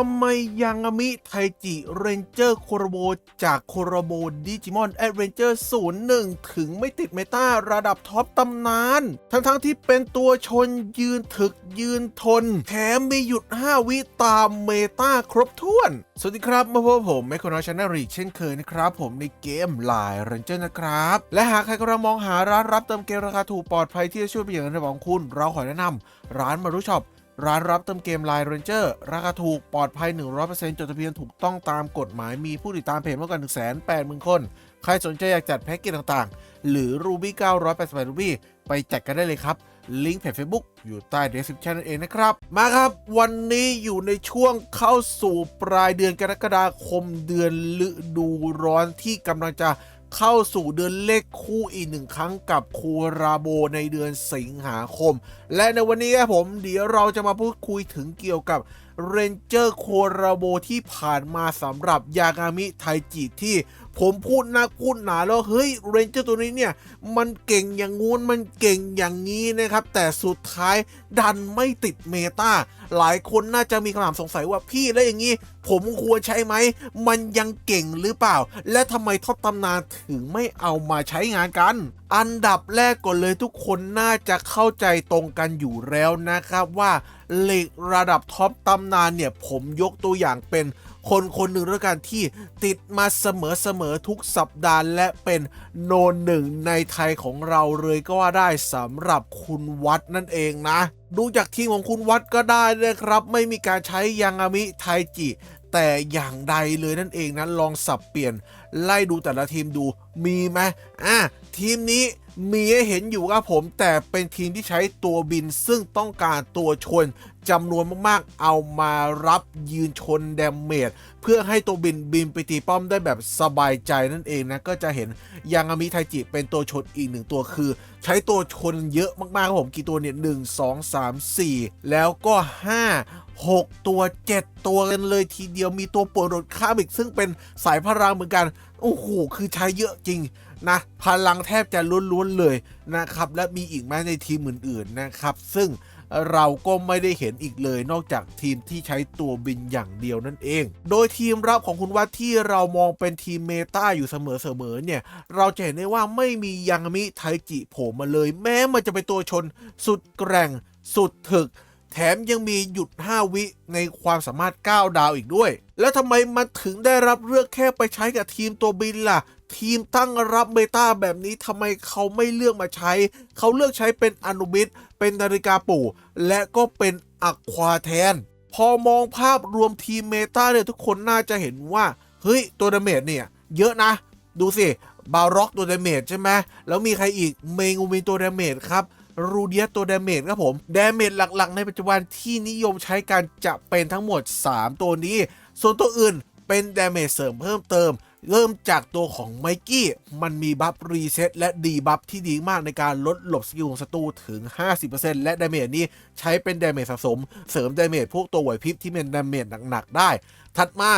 ทำไมยังมิไทจิเรนเจอร์โคโรโบจากโคโรโบดิจิมอนแอดเวนเจอร์01 ถึงไม่ติดเมตาระดับท็อปตำนาน ทั้งๆทที่เป็นตัวชนยืนถึกยืนทน แถมมีหยุด 5 วิตามเมตาครบถ้วน สวัสดีครับ มาพบกับผมแมคโครนชาแนลรีเช่นเคยนะครับ ผมในเกมลน์เรนเจอร์นะครับ และหากใครกำลังมองหาร้านรับเติมเกมราคาถูกปลอดภัยที่จะช่วยปลี่ยนเงินของคุณ เราขอแนะนำร้านมารุช็อป ร้านรับเติมเกม Line Ranger ราคาถูกปลอดภัย 100%จดทะเบียนถูกต้องตามกฎหมายมีผู้ติดตามเพจมากกว่า180,000 คน ใครสนใจอยากจัดแพ็กเกจต่างๆ หรือ Ruby 988 Ruby ไปจัดกันได้เลยครับ ลิงก์เพจ Facebook อยู่ใต้ description นั่นเองนะครับ มาครับวันนี้อยู่ในช่วงเข้าสู่ปลายเดือนกรกฎาคมเดือนฤดูร้อนที่กำลังจะ เข้าสู่เดือนเลขคู่อีกหนึ่งครั้งกับคูราโบในเดือนสิงหาคม และในวันนี้ครับผมเดี๋ยวเราจะมาพูดคุยถึงเกี่ยวกับเรนเจอร์คูราโบที่ผ่านมาสำหรับยากามิไทจิที่ ผมพูดนักพูดหนาแล้วเฮ้ยเรนเจอร์ตัวนี้เนี่ยมันเก่งอย่างงู้นมันเก่งอย่างนี้นะครับ แต่สุดท้ายดันไม่ติดเมตาหลายคนน่าจะมีคำถามสงสัยว่าพี่แล้วอย่างนี้ ผมควรใช้ไหม มันยังเก่งหรือเปล่า และทำไมท็อปตำนานถึงไม่เอามาใช้งานกัน อันดับแรกก่อนเลยทุกคนน่าจะเข้าใจตรงกันอยู่แล้วนะครับว่าเหล็กระดับท็อปตำนานเนี่ยผมยกตัวอย่างเป็น คนคนหนึ่งด้วยกันที่ติดมาเสมอๆทุกสัปดาห์และเป็นโนนหนึ่งในไทยของเราเลยก็ว่าได้สำหรับคุณวัดนั่นเองนะ ดูจากทีมของคุณวัดก็ได้นะครับ ไม่มีการใช้ยังอามิไทจิ แต่อย่างใดเลยนั่นเองนะลองสับเปลี่ยน ไล่ดูแต่ละทีมดูมีไหมอะทีมนี้มีให้เห็นอยู่ครับผมแต่เป็นทีมที่ใช้ตัวบินซึ่งต้องการตัวชน จำนวนมากๆ เอามารับยืนชนแดมเมจเพื่อให้ตัวบินบินไปตีป้อมได้แบบสบายใจนั่นเองนะ ก็จะเห็นยังอามิไทจิเป็นตัวชนอีกหนึ่งตัวคือ ใช้ตัวชนเยอะมากๆครับผมกี่ตัวเนี่ยหนึ่งสองสามสี่แล้วก็ห้า6ตัว 7 ตัวกันเลยทีเดียวมีตัวปวดโดข้ามอีกซึ่งเป็นสายพลังเหมือนกัน โอ้โห คือใช้เยอะจริงนะ พลังแทบจะล้วนๆเลยนะครับ และมีอีกแม้ในทีมอื่นๆนะครับ ซึ่ง เราก็ไม่ได้เห็นอีกเลยนอกจากทีมที่ใช้ตัวบินอย่างเดียวนั่นเอง โดยทีมรับของคุณวัดที่เรามองเป็นทีมเมตาอยู่เสมอๆเนี่ยเราจะเห็นได้ว่าไม่มียังมิไทจิโผล่มาเลย แม้มันจะเป็นตัวชนสุดแกร่งสุดถึก แถมยังมีหยุด 5 วิในความสามารถ 9 ดาวอีกด้วย แล้วทำไมมันถึงได้รับเลือกแค่ไปใช้กับทีมตัวบินล่ะ ทีมตั้งรับเมตาแบบนี้ทำไมเขาไม่เลือกมาใช้ เขาเลือกใช้เป็นอนุบิตเป็นนาฬิกาปู่ และก็เป็นอัควาแทน พอมองภาพรวมทีมเมตาเนี่ยทุกคนน่าจะเห็นว่า เฮ้ย ตัวดาเมจเนี่ย เยอะนะ ดูสิบาร็อกตัวดาเมจใช่ไหมแล้วมีใครอีกเมงูมินตัวดาเมจครับ รูเดียตัวดาเมจครับผมดาเมจหลักๆ ในปัจจุบันที่นิยมใช้กันจะเป็นทั้งหมด 3 ตัวนี้ ส่วนตัวอื่นเป็นดาเมจเสริมเพิ่มเติม เริ่มจากตัวของไมกี้มันมีบัฟรีเซ็ตและดีบัฟที่ดีมากในการลดหลบสกิลของศัตรูถึง 50%และดาเมจนี้ใช้เป็นดาเมจสะสม เสริมดาเมจพวกตัวไหวพริบที่เป็นดาเมจหนักๆได้ ถัดมา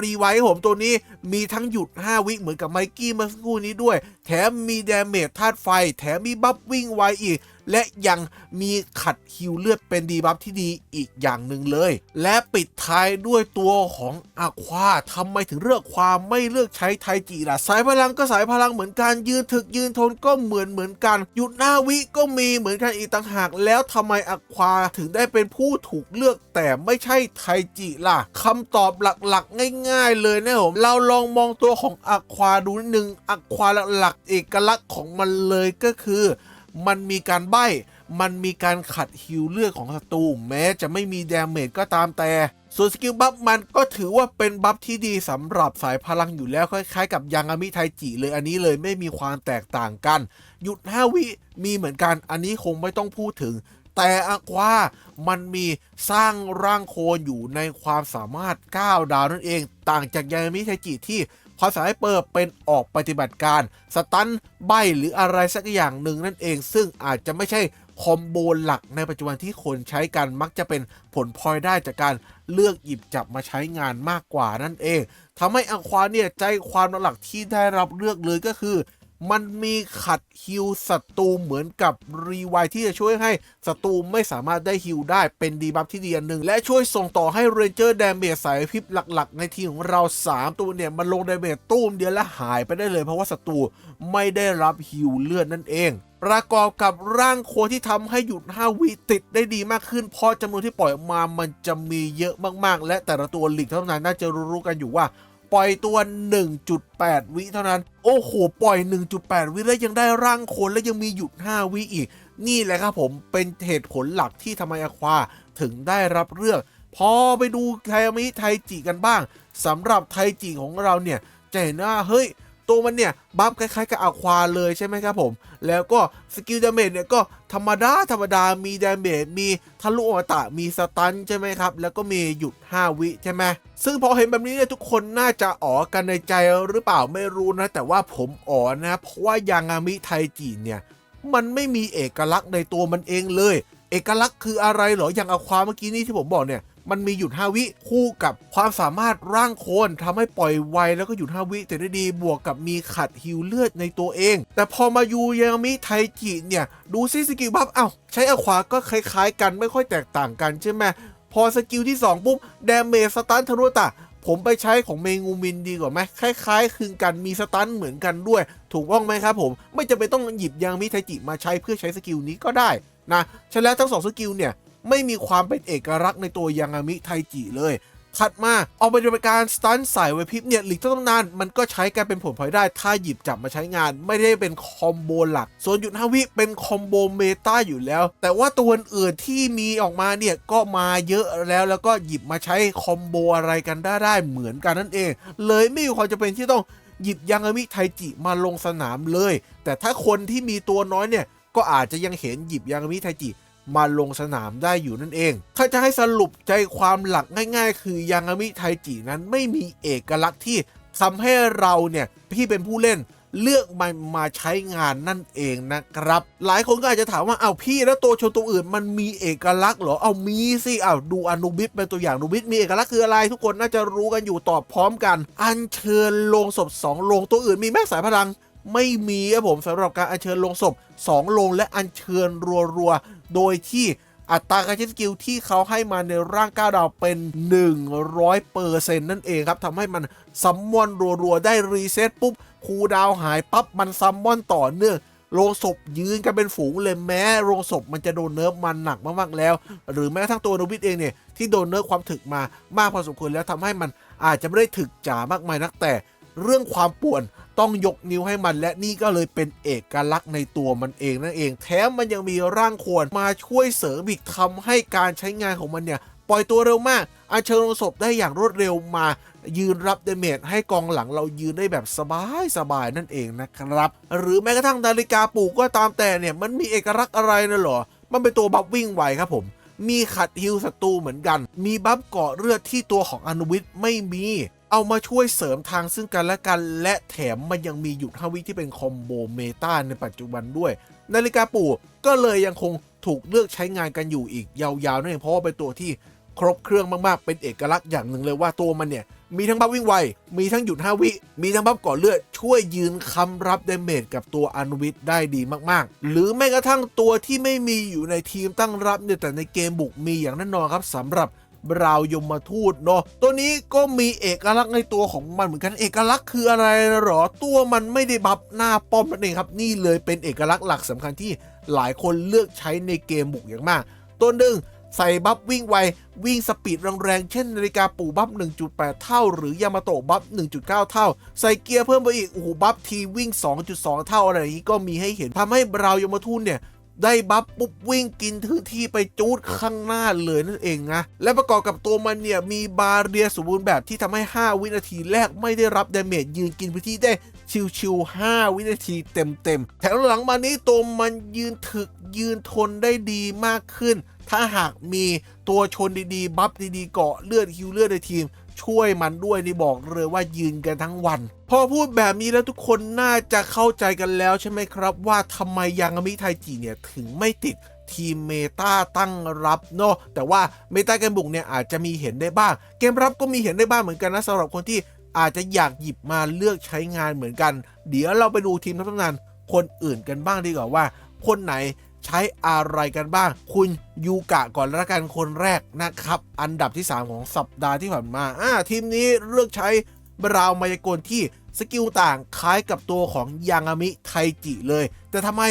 รีไวท์ผมตัวนี้มีทั้งหยุด 5 วิเหมือนกับไมกี้เมื่อสักครู่นี้ด้วย แถมมีดเมจธาตุไฟ แถมมีบัฟวิ่งไวอีก และยังมีขัดฮิวเลือดเป็นดีบัฟที่ดีอีกอย่างหนึ่งเลย และปิดท้ายด้วยตัวของอาควาทำไมถึงเลือกความไม่เลือกใช้ไทจิล่ะ สายพลังก็สายพลังเหมือนกันยืนถึกยืนทนก็เหมือนเหมือนกัน หยุดหน้าวิก็มีเหมือนกันอีกต่างหาก แล้วทำไมอาควาถึงได้เป็นผู้ถูกเลือกแต่ไม่ใช่ไทจิล่ะคำตอบหลักๆ ง่าย ๆ เลยนะผมเราลองมองตัวของอาควาดูนิดนึงอาควาหลักๆ เอกลักษณ์ของมันเลยก็คือ มันมีการใบ้มันมีการขัดฮิวเลือดของศัตรูแม้จะไม่มีดาเมจก็ตามแต่ ส่วนสกิลบัฟมันก็ถือว่าเป็นบัฟที่ดีสำหรับสายพลังอยู่แล้วคล้ายๆ กับยังอามิไทจิเลยอันนี้เลยไม่มีความแตกต่างกัน หยุด 5 วิมีเหมือนกันอันนี้คงไม่ต้องพูดถึง แต่อะความันมีสร้างร่างโคนอยู่ในความสามารถ 9 ดาวนั่นเอง ต่างจากยามิไทจิที่ความสามารถเปิดเป็นออกปฏิบัติการ สตันใบหรืออะไรสักอย่างหนึ่งนั่นเอง ซึ่งอาจจะไม่ใช่คอมโบหลักในปัจจุบันที่คนใช้กันมักจะเป็นผลพลอยได้จากการเลือกหยิบจับมาใช้งานมากกว่านั่นเองทำให้อควาเนี่ยใจความหลักที่ได้รับเลือกเลยก็คือ มันมีขัดฮิลศัตรูเหมือนกับรีไวที่จะช่วยให้ศัตรูไม่สามารถได้ฮิลได้เป็นดีบัฟที่ดีอันหนึ่ง และช่วยส่งต่อให้เรนเจอร์แดเมจสายพิบหลักๆ ในทีมของเรา 3 ตัวเนี่ย มันลงดเมจตุ้มเดียวและหายไปได้เลย เพราะว่าศัตรูไม่ได้รับฮิลเลือดนั่นเองประกอบกับร่างโคที่ทำให้หยุด 5 วิติดได้ดีมากขึ้น เพราะจำนวนที่ปล่อยออกมามันจะมีเยอะมากๆ และแต่ละตัวหลีกเท่านั้นน่าจะรู้ๆกันอยู่ว่า ปล่อยตัว 1.8 วิเท่านั้น โอ้โห ปล่อย 1.8 วิแล้วยังได้ร่างคนและยังมีหยุด 5 วิอีก นี่แหละครับผมเป็นเหตุผลหลักที่ทำไมอควาถึงได้รับเลือก พอไปดูไทยามิไทจิกันบ้างสำหรับไทจิของเราเนี่ยจะเห็นว่าเฮ้ย ตัวมันเนี่ยบัฟคล้ายๆกับอควาเลยใช่ไหมครับผม แล้วก็สกิลดาเมจเนี่ยก็ธรรมดาธรรมดามีดาเมจมีทะลุอมตะมีสตันใช่ไหมครับ แล้วก็มีหยุด 5 วิใช่ไหมซึ่งพอเห็นแบบนี้เนี่ยทุกคนน่าจะอ๋อกันในใจหรือเปล่าไม่รู้นะ แต่ว่าผมอ๋อนะเพราะว่ายางามิไทจิเนี่ยมันไม่มีเอกลักษณ์ในตัวมันเองเลย เอกลักษณ์คืออะไรเหรออย่างอควาเมื่อกี้นี่ที่ผมบอกเนี่ย มันมีหยุด 5 วิคู่กับความสามารถร่างโคนทำให้ปล่อยไวแล้วก็หยุด 5 วิแต่ได้ดีบวกกับมีขัดฮิวเลือดในตัวเอง แต่พอมายูยามิไทจิเนี่ย ดูซิสกิลบัฟเอ้าใช้อควาก็คล้ายๆ กันไม่ค่อยแตกต่างกันใช่ไหมพอสกิลที่ 2 ปุ๊บดาเมจสตันทะลุตะผมไปใช้ของเมงูมินดีกว่าไหมคล้ายๆคลึงกันมีสตันเหมือนกันด้วย ถูกต้องไหมครับผมไม่จำเป็นต้องหยิบยางมิไทจิมาใช้เพื่อใช้สกิลนี้ก็ได้นะฉะนั้นทั้งสองสกิลเนี่ย ไม่มีความเป็นเอกลักษณ์ในตัวยางามิไทจิเลยถัดมาเอาไปเป็นการสตันสายไวพริบเนี่ยหลีกต้นตำนาน มันก็ใช้กันเป็นผลพลอยได้ ถ้าหยิบจับมาใช้งาน ไม่ได้เป็นคอมโบหลัก ส่วนหยุดฮาวิเป็นคอมโบเมตาอยู่แล้ว แต่ว่าตัวอื่นที่มีออกมาเนี่ย ก็มาเยอะแล้วแล้วก็หยิบมาใช้คอมโบอะไรกันได้ได้เหมือนกันนั่นเอง เลยไม่มีความจำเป็นที่ต้องหยิบยางามิไทจิมาลงสนามเลย แต่ถ้าคนที่มีตัวน้อยเนี่ยก็อาจจะยังเห็นหยิบยางามิไทจิ มาลงสนามได้อยู่นั่นเองถ้าจะให้สรุปใจความหลักง่าย ๆ คือยางามิไทจินั้นไม่มีเอกลักษณ์ที่ทำให้เราเนี่ยที่เป็นผู้เล่นเลือกมันมาใช้งานนั่นเองนะครับ หลายคนก็อาจจะถามว่าเอาวพี่แล้วตัวโชว์ตัวอื่นมันมีเอกลักษณ์เหรอเอามีสิเอาดูอนุบิสเป็นตัวอย่างอนุบิสมีเอกลักษณ์คืออะไร ทุกคนน่าจะรู้กันอยู่ตอบพร้อมกัน อัญเชิญลงศพสองลงตัวอื่นมีแม่สายพลัง ไม่มีครับผมสำหรับการอัญเชิญลงศพ 2 ลงและอัญเชิญรัวๆ โดยที่อัตราการใช้สกิลที่เขาให้มาในร่างก้าวดาวเป็น 100เปอร์เซ็นต์นั่นเองครับทำให้มันซัมมอนรัวๆ ได้รีเซ็ตปุ๊บคูดาวหายปั๊บ มันซัมมอนต่อเนื่องโรงศพยืนกันเป็นฝูงเลยแม้โรงศพมันจะโดนเนิร์ฟมันหนักมากๆแล้ว หรือแม้ทั่งตัวโนบิตเองเนี่ย ที่โดนเนิร์ฟความถึกมามากพอสมควรแล้วทำให้มันอาจจะไม่ได้ถึกจ๋ามากมายนักแต่ เรื่องความป่วนต้องยกนิ้วให้มันและนี่ก็เลยเป็นเอกลักษณ์ในตัวมันเองนั่นเอง แถมมันยังมีร่างโควรมาช่วยเสริมอีกทำให้การใช้งานของมันเนี่ยปล่อยตัวเร็วมากอัญเชิญลงศพได้อย่างรวดเร็วมา ยืนรับเดเมจให้กองหลังเรายืนได้แบบสบายสบายๆนั่นเองนะครับ หรือแม้กระทั่งนาฬิกาปลูกก็ตามแต่เนี่ยมันมีเอกลักษณ์อะไรนะหรอ มันเป็นตัวบัฟวิ่งไวครับผม มีขัดฮิลศัตรูเหมือนกัน มีบัฟเกาะเลือดที่ตัวของอนุวิทย์ไม่มี เอามาช่วยเสริมทางซึ่งกันและกัน และแถมมันยังมีหยุดฮาวิที่เป็นคอมโบเมตาในปัจจุบันด้วย นาฬิกาปู่ก็เลยยังคงถูกเลือกใช้งานกันอยู่อีกยาวๆนั่นเองเพราะว่าเป็นตัวที่ครบเครื่องมาก ๆ เป็นเอกลักษณ์อย่างหนึ่งเลยว่าตัวมันเนี่ย มีทั้งบัฟวิ่งไว มีทั้งหยุด5วิ มีทั้งบัฟก่อเลือด ช่วยยืนคำรับเดเมจกับตัวอนุวิทย์ได้ดีมาก ๆ หรือแม้กระทั่งตัวที่ไม่มีอยู่ในทีมตั้งรับเนี่ยแต่ในเกมบุกมีอย่างแน่นอนครับสำหรับ บราวยมทูตเนาะตัวนี้ก็มีเอกลักษณ์ในตัวของมันเหมือนกันเอกลักษณ์คืออะไรหรอตัวมันไม่ได้บัฟหน้าป้อมนั่นเองครับ นี่เลยเป็นเอกลักษณ์หลักสำคัญที่หลายคนเลือกใช้ในเกมบุกอย่างมาก ตัวหนึ่งใส่บัฟวิ่งไว วิ่งสปีดแรงๆ เช่นนาฬิกาปู่บัฟ 1.8 เท่า หรือยามาโตะบัฟ 1.9 เท่า ใส่เกียร์เพิ่มไปอีก โอ้โห บัฟทีวิ่ง 2.2 เท่าอะไรอย่างนี้ก็มีให้เห็นทำให้เรายมทูตเนี่ย ได้บัฟปุ๊บวิ่งกินพื้นที่ไปจูดข้างหน้าเลยนั่นเองนะ และประกอบกับตัวมันเนี่ยมีบาเรียสมบูรณ์แบบที่ทำให้ 5 วินาทีแรกไม่ได้รับดาเมจยืนกินพื้นที่ได้ชิวๆ5วินาทีเต็มๆแถมหลังมานี้ตัวมันยืนถึกยืนทนได้ดีมากขึ้น ถ้าหากมีตัวชนดีๆ บัฟดีๆเกาะเลือดฮิวเลือดในทีม ช่วยมันด้วยนี่บอกเลยว่ายืนกันทั้งวัน พอพูดแบบนี้แล้วทุกคนน่าจะเข้าใจกันแล้วใช่ไหมครับ ว่าทำไมยังามิไทจิเนี่ยถึงไม่ติดทีมเมตาตั้งรับเนาะแต่ว่าเมตาเกมบุกเนี่ยอาจจะมีเห็นได้บ้าง เกมรับก็มีเห็นได้บ้างเหมือนกันนะสำหรับคนที่อาจจะอยากหยิบมาเลือกใช้งานเหมือนกัน เดี๋ยวเราไปดูทีมทัพตำนานคนอื่นกันบ้างดีกว่าว่า คนไหน ใช้อะไรกันบ้าง คุณยูกะก่อนละกันคนแรกนะครับ อันดับที่ 3 ของสัปดาห์ที่ผ่านมาอ่าทีมนี้เลือกใช้บราวมายากลที่สกิลต่างคล้ายกับตัวของยางามิไทจิเลย แต่ทำไม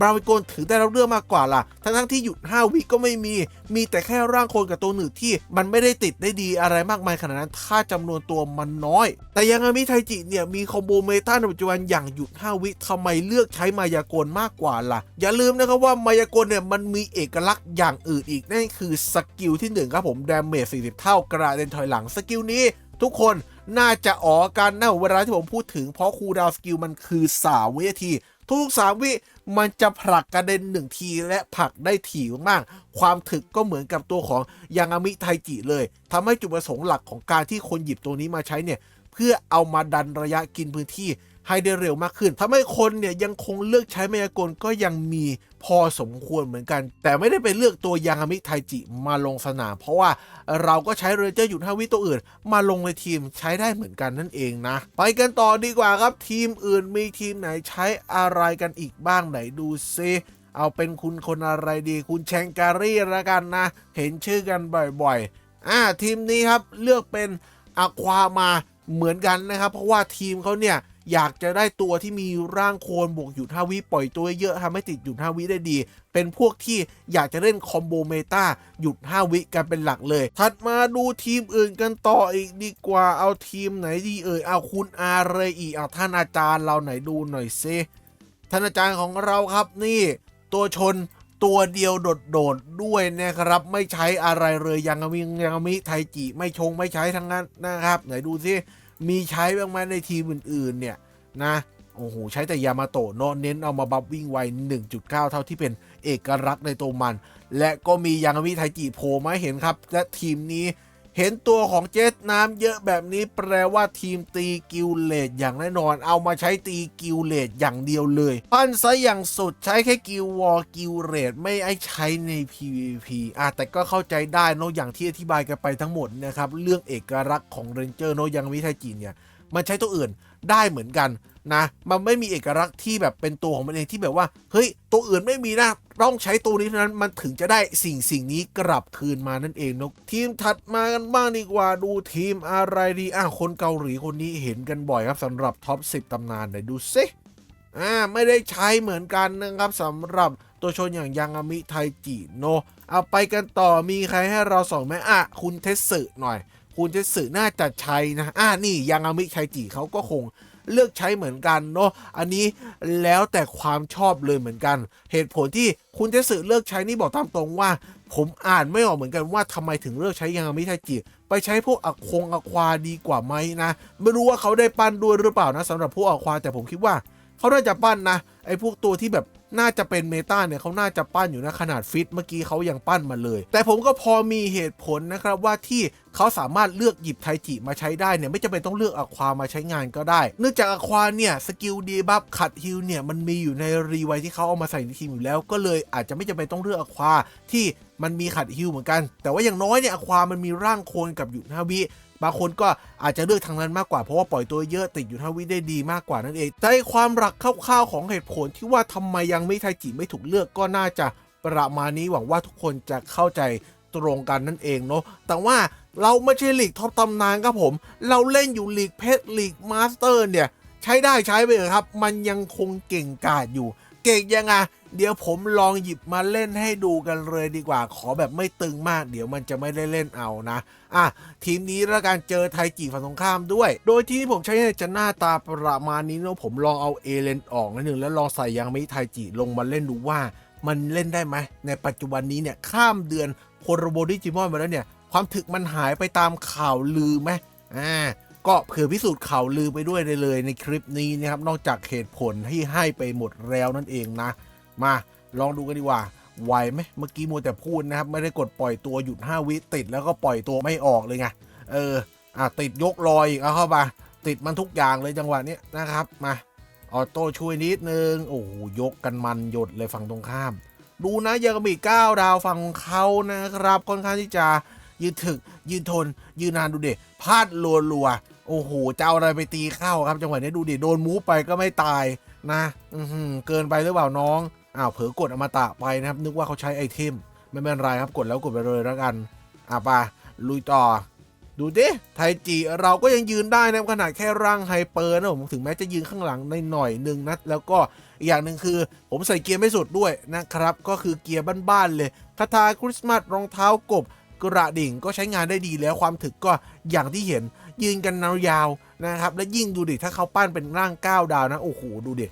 บราวน์โกนถือได้รับเรื่องมากกว่าล่ะ ทั้งทั้งๆที่หยุด 5 วิก็ไม่มี มีแต่แค่ร่างคนกับตัวหนึ่งที่มันไม่ได้ติดได้ดีอะไรมากมายขนาดนั้นถ้าจำนวนตัวมันน้อย แต่ยังอามิไทจิเนี่ยมีคอมโบเมตาในปัจจุบันอย่างหยุด 5 วิทำไมเลือกใช้มายากลมากกว่าล่ะ อย่าลืมนะครับว่ามายากลเนี่ยมันมีเอกลักษณ์อย่างอื่นอีกนั่นคือสกิลที่ 1 ครับผมดาเมจ40 เท่ากระเด็นถอยหลังสกิลนี้ ทุกคนน่าจะอ๋อกันนะเวลาที่ผมพูดถึงเพราะคูดาวสกิลมันคือ 3 วินาที ทุกสามวิมันจะผลักกระเด็นหนึ่งทีและผลักได้ถี่มาก ความถึกก็เหมือนกับตัวของยางามิไทจิเลยทำให้จุดประสงค์หลักของการที่คนหยิบตัวนี้มาใช้เนี่ย เพื่อเอามาดันระยะกินพื้นที่ ให้ได้เร็วมากขึ้นทำให้คนเนี่ยยังคงเลือกใช้มายากลก็ยังมีพอสมควรเหมือนกัน แต่ไม่ได้ไปเลือกตัวยางามิไทจิมาลงสนาม เพราะว่าเราก็ใช้เรเจอร์หยุดห้าวิตัวอื่น มาลงในทีมใช้ได้เหมือนกันนั่นเองนะ ไปกันต่อดีกว่าครับทีมอื่นมีทีมไหนใช้อะไรกันอีกบ้างไหนดูซิเอาเป็นคุณคนอะไรดี คุณแชงการีละกันนะ เห็นชื่อกันบ่อยๆ อ่าทีมนี้ครับเลือกเป็นอความาเหมือนกันนะครับ เพราะว่าทีมเขาเนี่ย อยากจะได้ตัวที่มีร่างโคลนบวกหยุด5วิปล่อยตัวเยอะทำให้ติดหยุด5วิได้ดี เป็นพวกที่อยากจะเล่นคอมโบเมตาหยุด5วิกันเป็นหลักเลย ถัดมาดูทีมอื่นกันต่ออีกดีกว่าเอาทีมไหนดีเอ่ยเอาคุณอาเรอีเอาท่านอาจารย์เราไหนดูหน่อยซิท่านอาจารย์ของเราครับนี่ตัวชนตัวเดียวโดดๆด้วยนะครับไม่ใช้อะไรเลยยังมียังมีไทจิไม่ชงไม่ใช้ทั้งนั้นนะครับ ไหนดูซิ มีใช้บ้างไหมในทีมอื่นๆเนี่ยนะโอ้โหใช้แต่ยามาโตะเนาะเน้นเอามาบัฟวิ่งไว 1.9 เท่าที่เป็นเอกลักษณ์ในตัวมัน และก็มียังมิไทจิโผล่มาเห็นครับ และทีมนี้ เห็นตัวของเจสน้ำเยอะแบบนี้แปลว่าทีมตีกิลเลดอย่างแน่นอน เอามาใช้ตีกิลเลดอย่างเดียวเลยปั้นซะอย่างสุดใช้แค่กิลวอลกิลเลดไม่ไอใช้ใน PVP อะแต่ก็เข้าใจได้เนอะอย่างที่อธิบายกันไปทั้งหมดนะครับ เรื่องเอกลักษณ์ของเรนเจอร์เนอะยังมิไทจิเนี่ยมันใช้ตัวอื่นได้เหมือนกัน นะมันไม่มีเอกลักษณ์ที่แบบเป็นตัวของมันเองที่แบบว่า เฮ้ย ตัวอื่นไม่มีนะต้องใช้ตัวนี้เท่านั้นมันถึงจะได้สิ่งสิ่งนี้กลับคืนมานั่นเองนกทีมถัดมากันบ้างดีกว่าดูทีมอะไรดีอะคนเกาหลีคนนี้เห็นกันบ่อยครับสำหรับท็อป10ตำนานไหนดูซิ อ่าไม่ได้ใช้เหมือนกันนะครับสำหรับตัวชนอย่างยังามิไทจิโน เอาไปกันต่อมีใครให้เราส่องไหมอะคุณเทสสึหน่อย คุณเทสสึน่าจะใช้นะอ่านี่ยังอามิไทจิเขาก็คงเลือกใช้เหมือนกันเนาะ อันนี้แล้วแต่ความชอบเลยเหมือนกัน เหตุผลที่คุณเทสสึเลือกใช้นี่บอกตามตรงว่า ผมอ่านไม่ออกเหมือนกันว่าทำไมถึงเลือกใช้ยังอามิไทจิ ไปใช้พวกอะคงอควาดีกว่าไหมนะ ไม่รู้ว่าเขาได้ปั้นด้วยหรือเปล่านะสำหรับพวกอควาแต่ผมคิดว่า เขาน่าจะปั้นนะไอ้พวกตัวที่แบบน่าจะเป็นเมตาเนี่ยเขาน่าจะปั้นอยู่นะขนาดฟิตเมื่อกี้เขายังปั้นมาเลย แต่ผมก็พอมีเหตุผลนะครับว่าที่เขาสามารถเลือกหยิบไทจิมาใช้ได้เนี่ยไม่จำเป็นต้องเลือกอะความาใช้งานก็ได้ เนื่องจากอะควาเนี่ยสกิลดีบัฟขัดฮิลเนี่ยมันมีอยู่ในรีไวที่เขาเอามาใส่ในทีมอยู่แล้ว ก็เลยอาจจะไม่จำเป็นต้องเลือกอะควาที่มันมีขัดฮิลเหมือนกัน แต่ว่าอย่างน้อยเนี่ยอะความันมีร่างโคลนกับหยุดห้าวิ บางคนก็อาจจะเลือกทางนั้นมากกว่าเพราะว่าปล่อยตัวเยอะติดอยู่ทาวิได้ดีมากกว่านั่นเองแต่ความหลักคร่าวๆของเหตุผลที่ว่าทำไมยังไม่ไทจิไม่ถูกเลือกก็น่าจะประมาณนี้หวังว่าทุกคนจะเข้าใจตรงกันนั่นเองเนาะแต่ว่าเราไม่ใช่ลีกท็อปตำนานครับผม เราเล่นอยู่ลีกเพชรลีกมาสเตอร์เนี่ย ใช้ได้ใช้ไปเถอะครับ มันยังคงเก่งกาจอยู่ เก่งยังไง เดี๋ยวผมลองหยิบมาเล่นให้ดูกันเลยดีกว่า ขอแบบไม่ตึงมาก เดี๋ยวมันจะไม่ได้เล่นเอานะ อะ ทีมนี้ล้วการเจอไทจิฝั่งตรงข้ามด้วย โดยที่ผมใช้เนี่ยจะหน้าตาประมาณนี้เนาะผมลองเอาเอเลนออกนิดนึงแล้วลองใส่ยังมิไทจิลงมาเล่นดูว่า มันเล่นได้ไหม ในปัจจุบันนี้เนี่ยข้ามเดือนโคโรโบดิจิมอนมาแล้วเนี่ย ความถึกมันหายไปตามข่าวลือไหมอ่าก็เผื่อพิสูจน์ข่าวลือไปด้วยเลยในคลิปนี้นะครับนอกจากเหตุผลที่ให้ไปหมดแล้วนั่นเองนะ มาลองดูกันดีกว่าไหวไหมเมื่อกี้มัวแต่พูดนะครับ ไม่ได้กดปล่อยตัวหยุด 5 วิติดแล้วก็ปล่อยตัวไม่ออกเลยไงเอออะติดยกลอยอีกเอาเข้ามาติดมันทุกอย่างเลยจังหวะนี้นะครับมาออโต้ช่วยนิดนึงโอ้โหยกกันมันหยดเลยฝั่งตรงข้าม ดูนะยังมี9ดาวฝั่งเขานะครับค่อนข้างที่จะยืนถึกยืนทน ยืนนานดูเด็พลาดรัวๆโอ้โหจะเอาอะไรไปตีเข้าครับ จังหวะนี้ดูดิโดนมูฟไปก็ไม่ตายนะ อือหือเกินไปหรือเปล่าน้อง อ้าวเผลอกดอมตะไปนะครับ นึกว่าเขาใช้ไอเทม ไม่เป็นไรครับกดแล้วกดไปเลยแล้วกันอะไปลุยต่อ ดูดิไทจิเราก็ยังยืนได้นะขนาดแค่ร่างไฮเปอร์นะผมถึงแม้จะยืนข้างหลังในหน่อยหนึ่งนะแล้วก็อีกอย่างหนึ่งคือ ผมใส่เกียร์ไม่สุดด้วยนะครับ ก็คือเกียร์บ้านๆเลยคาถาคริสต์มาสรองเท้ากบกระดิ่งก็ใช้งานได้ดีแล้วความถึกก็อย่างที่เห็นยืนกันยาวๆนะครับ และยิ่งดูดิถ้าเขาปั้นเป็นร่าง9ดาวนะ โอ้โห ดูดิ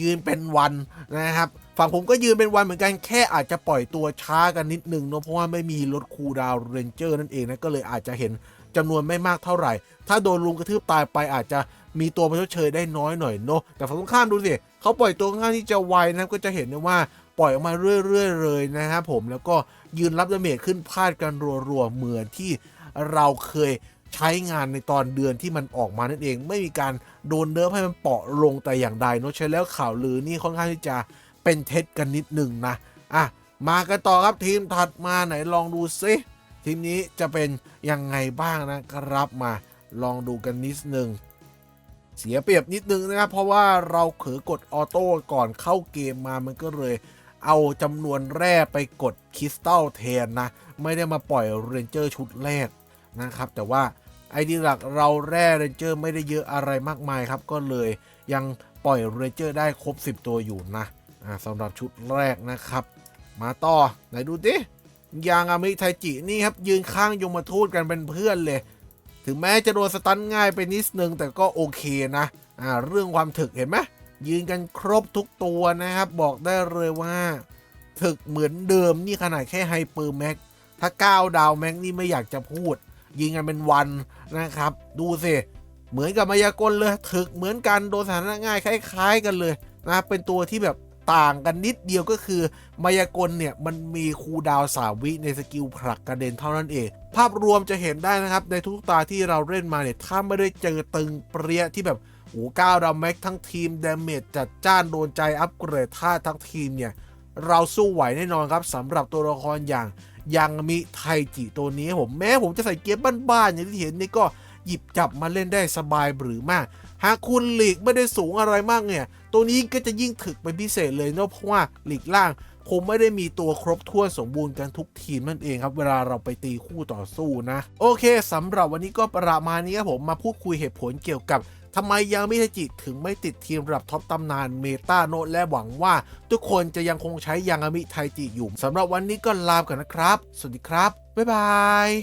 ยืนเป็นวันนะครับ ฝั่งผมก็ยืนเป็นวันเหมือนกันแค่อาจจะปล่อยตัวช้ากันนิดนึงเนอะเพราะว่าไม่มีรถคูดาวเรนเจอร์นั่นเองนะก็เลยอาจจะเห็นจำนวนไม่มากเท่าไหร่ ถ้าโดนลุมกระทืบตายไปอาจจะมีตัวมาชดเชยได้น้อยหน่อยเนอะแต่ฝั่งตรงข้ามดูสิเขาปล่อยตัวค่อนข้างที่จะไวนะก็จะเห็นได้ว่าปล่อยออกมาเรื่อยๆเลยนะครับผมแล้วก็ยืนรับดาเมจขึ้นพาดกันรัวๆเหมือนที่เราเคยใช้งานในตอนเดือนที่มันออกมานั่นเอง ไม่มีการโดนเนิร์ฟให้มันเปราะลงแต่อย่างใดเนอะใช้แล้วข่าวลือนี่ค่อนข้างที่จะ เป็นเท็จกันนิดหนึ่งนะอะมากันต่อครับทีมถัดมาไหนลองดูซิทีมนี้จะเป็นยังไงบ้างนะครับมาลองดูกันนิดหนึ่งเสียเปรียบนิดนึงนะครับเพราะว่าเราเผลอกดออโต้ก่อนเข้าเกมมามันก็เลย เอาจำนวนแร่ไปกดคริสตัลแทนนะ ไม่ได้มาปล่อยเรนเจอร์ชุดแรกนะครับ แต่ว่าไอดีหลักเราแร่เรนเจอร์ไม่ได้เยอะอะไรมากมายครับ ก็เลยยังปล่อยเรนเจอร์ได้ครบ 10 ตัวอยู่นะ อ่าสำหรับชุดแรกนะครับ มาต่อไหนดูดิยางอามิไทจินี่ครับ ยืนข้างยมทูตกันเป็นเพื่อนเลย ถึงแม้จะโดนสตันง่ายไปนิดนึงแต่ก็โอเคนะอ่าเรื่องความถึกเห็นไหมยืนกันครบทุกตัวนะครับ บอกได้เลยว่าถึกเหมือนเดิมนี่ขนาดแค่ไฮเปอร์แม็กถ้า9ดาวแม็กนี่ไม่อยากจะพูด ยิงกันเป็นวันนะครับ ดูสิ เหมือนกับมายากลเลย ถึกเหมือนกันโดนสถานะง่ายคล้าย ๆ กันเลยนะเป็นตัวที่แบบ ต่างกันนิดเดียวก็คือ มายากลเนี่ย มันมีคูดาวสามวิในสกิลผลักกระเด็นเท่านั้นเอง ภาพรวมจะเห็นได้นะครับ ในทุกตาที่เราเล่นมาเนี่ย ถ้าไม่ได้เจอตึงเปรี้ยที่แบบโอ้ก้าวดาวแม็กทั้งทีมเดาเมจจัดจ้านโดนใจอัปเกรดท่าทั้งทีมเนี่ย เราสู้ไหวแน่นอนครับสำหรับตัวละครอย่างยังมิไทจิตัวนี้ผมแม้ผมจะใส่เกียร์บ้านๆอย่างที่เห็นนี่ก็หยิบจับมาเล่นได้สบายหรือมาก หากคุณหลีกไม่ได้สูงอะไรมากเนี่ย ตัวนี้ก็จะยิ่งถึกเป็นพิเศษเลยเนอะเพราะว่าหลีกล่างคงไม่ได้มีตัวครบถ้วนสมบูรณ์กันทุกทีมนั่นเองครับ เวลาเราไปตีคู่ต่อสู้นะ โอเคสำหรับวันนี้ก็ประมาณนี้ครับผมมาพูดคุยเหตุผลเกี่ยวกับทำไมยังมิทาจิถึงไม่ติดทีมระดับท็อปตำนานเมตาโนตและหวังว่า ทุกคนจะยังคงใช้ยังามิไทจิอยู่สำหรับวันนี้ก็ลาไปก่อนนะครับ สวัสดีครับ บ๊ายบาย